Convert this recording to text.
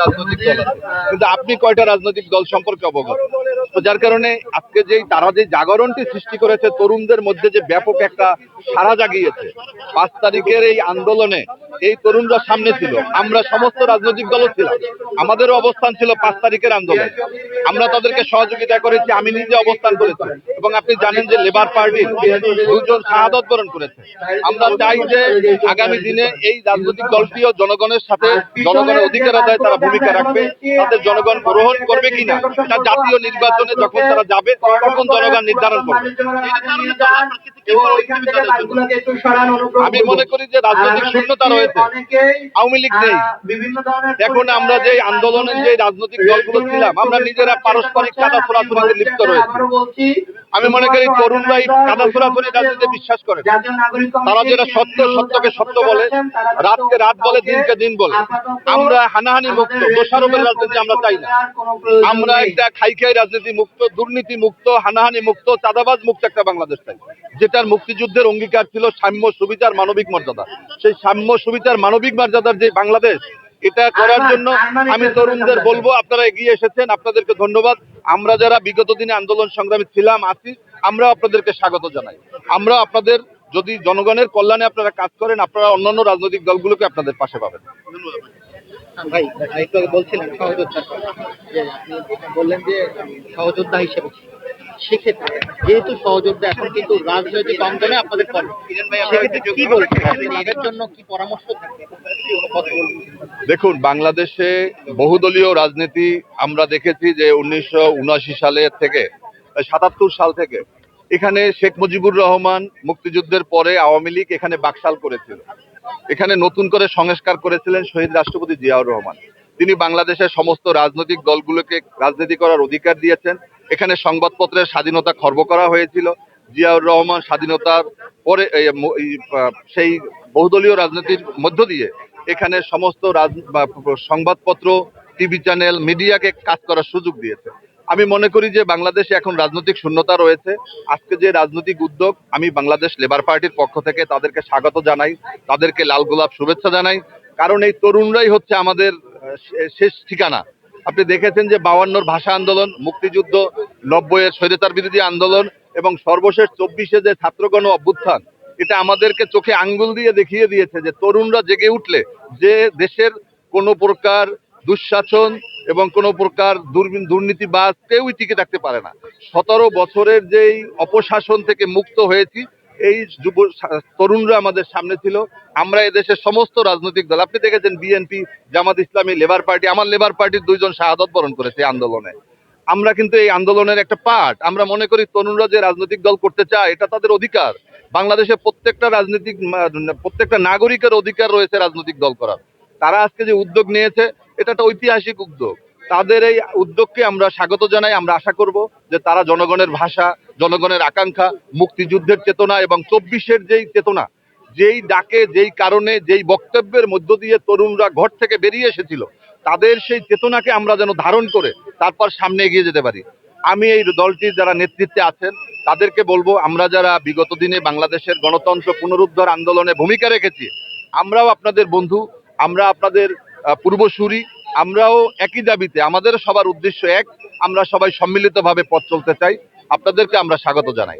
রাজনৈতিক দল কিন্তু আপনি কয়টা রাজনৈতিক দল সম্পর্কে অবগত? যার কারণে আজকে যেই তারা যে জাগরণটি সৃষ্টি করেছে, তরুণদের মধ্যে যে ব্যাপক একটা সারা জাগিয়েছে, পাঁচ তারিখের এই আন্দোলনে এই তরুণরা সামনে ছিল। আমরা সমস্ত রাজনৈতিক দলও ছিলাম। আমাদেরও অবস্থান ছিল পাঁচ তারিখের আন্দোলন। আমরা তাদেরকে সহযোগিতা করেছি, আমি নিজে অবস্থান করেছি। এবং আপনি জানেন যে লেবার পার্টির দুজন শাহাদত বরণ করেছে। আমরা চাই যে আগামী দিনে এই রাজনৈতিক দলটিও জনগণের সাথে জনগণের অধিকার আদায় তারা ভূমিকা রাখবে, তাদের জনগণ গ্রহণ করবে কিনা এটা জাতীয় নির্বাচনে যখন তারা যাবে, তখন জনগণ নির্ধারণ করবে। আমি মনে করি যে রাজনৈতিক শূন্যতা রয়েছে। আওয়ামী লীগ নেই। এখন আমরা যে আন্দোলনের যে রাজনৈতিক দলগুলো ছিলাম, আমরা নিজেরা পারস্পরিক কাদা ছোড়াছুড়িতে লিপ্ত রয়েছি। আমি মনে করি তরুণরা এই কাদা ছোড়াছুড়ি রাজনীতিতে বিশ্বাস করে। তারা যেটা সত্য, সত্যকে সত্য বলে, রাতকে রাত বলে, দিনকে দিন বলে। আমরা হানাহানি মুক্ত, দোষারোপের রাজনীতি আমরা চাই না। আমরা একটা খাই খাই রাজনীতি মুক্ত, দুর্নীতি মুক্ত, হানাহানি মুক্ত, চাঁদাবাজ মুক্ত একটা বাংলাদেশ চাই। যেটার মুক্তিযুদ্ধের অঙ্গীকার ছিল সাম্য সুবিচার মানবিক মর্যাদা। সেই সাম্য সুবিচার মানবিক মর্যাদার যে বাংলাদেশ এটা করার জন্য আমি তরুণদের বলব আপনারা এগিয়ে এসেছেন আপনাদেরকে ধন্যবাদ। আমরা যারা বিগত দিনে আন্দোলন সংগ্রামী ছিলাম আছি আমরা আপনাদেরকে স্বাগত জানাই। আমরা আপনাদের যদি জনগণের কল্যাণে আপনারা কাজ করেন আপনারা অন্যান্য রাজনৈতিক দলগুলোকে আপনাদের পাশে পাবেন। ভাই একটু আগে বলছিলেন সহযোদ্ধা। যে আপনি বললেন যে সহযোদ্ধা হিসেবে সেক্ষেত্রে যেহেতু সহযোদ্ধা এখন কিন্তু রাজনৈতিক অঙ্গনে আপনাদের সেক্ষেত্রে কি বলছেন জন্য কি পরামর্শ থাকবে? দেখুন, বাংলাদেশে বহুদলীয় রাজনীতি আমরা দেখেছি যে উনিশশো উনআশি সালের থেকে সাতাত্তর সাল থেকে। এখানে শেখ মুজিবুর রহমান মুক্তিযুদ্ধের পরে আওয়ামী লীগ এখানে বাকশাল করেছিল। এখানে নতুন করে সংস্কার করেছিলেন শহীদ রাষ্ট্রপতি জিয়াউর রহমান। তিনি বাংলাদেশের সমস্ত রাজনৈতিক দলগুলোকে রাজনীতি করার অধিকার দিয়েছেন। এখানে সংবাদপত্রের স্বাধীনতা খর্ব করা হয়েছিল। জিয়াউর রহমান স্বাধীনতার পরে সেই বহুদলীয় রাজনীতির মধ্য দিয়ে এখানে সমস্ত সংবাদপত্র, টিভি চ্যানেল, মিডিয়াকে কাজ করার সুযোগ দিয়েছে। আমি মনে করি যে বাংলাদেশে এখন রাজনৈতিক শূন্যতা রয়েছে। আজকে যে রাজনৈতিক উদ্যোগ, আমি বাংলাদেশ লেবার পার্টির পক্ষ থেকে তাদেরকে স্বাগত জানাই, তাদেরকে লাল গোলাপ শুভেচ্ছা জানাই। কারণ এই তরুণরাই হচ্ছে আমাদের শেষ ঠিকানা। আপনি দেখেছেন যে বাউান্নর ভাষা আন্দোলন, মুক্তিযুদ্ধ, নব্বইয়ের স্বৈরতার বিরোধী আন্দোলন এবং সর্বশেষ চব্বিশে যে ছাত্রগণ অভ্যুত্থান এটা আমাদেরকে চোখে আঙ্গুল দিয়ে দেখিয়ে দিয়েছে যে তরুণরা জেগে উঠলে যে দেশের কোনো প্রকার দুঃশাসন এবং কোনো প্রকার দুর্নীতিবাজ কেউই টিকে থাকতে পারে না। সতেরো বছরের যেই অপশাসন থেকে মুক্ত হয়েছি, এই যুব তরুণরা আমাদের সামনে ছিল। আমরা এদেশের সমস্ত রাজনৈতিক দল, আপনি দেখেছেন BNP, Jamaat Islami, labour party, আমার লেবার পার্টির দুইজন শাহাদত বরণ করেছে আন্দোলনে। আমরা কিন্তু এই আন্দোলনের একটা পার্ট। আমরা মনে করি তরুণরা যে রাজনৈতিক দল করতে চায়, এটা তাদের অধিকার। বাংলাদেশের প্রত্যেকটা রাজনৈতিক প্রত্যেকটা নাগরিকের অধিকার রয়েছে রাজনৈতিক দল করার। তারা আজকে যে উদ্যোগ নিয়েছে, এটা একটা ঐতিহাসিক উদ্যোগ। তাদের এই উদ্যোগকে আমরা স্বাগত জানাই, আমরা আশা করব যে তারা জনগণের ভাষা, জনগণের আকাঙ্ক্ষা, মুক্তিযুদ্ধের চেতনা এবং চব্বিশের যেই চেতনা, যেই ডাকে, যেই কারণে, যেই বক্তব্যের মধ্য দিয়ে তরুণরা ঘর থেকে বেরিয়ে এসেছিল, তাদের সেই চেতনাকে আমরা যেন ধারণ করে তারপর সামনে এগিয়ে যেতে পারি। আমি এই দলটির যারা নেতৃত্বে আছেন তাদেরকে বলব আমরা যারা বিগত দিনে বাংলাদেশের গণতন্ত্র পুনরুদ্ধার আন্দোলনে ভূমিকা রেখেছি আমরাও আপনাদের বন্ধু আমরা আপনাদের পূর্বসূরি আমরাও একই দাবিতে আমাদের সবার উদ্দেশ্য এক আমরা সবাই সম্মিলিতভাবে পথ চলতে চাই। আপনাদেরকে আমরা স্বাগত জানাই।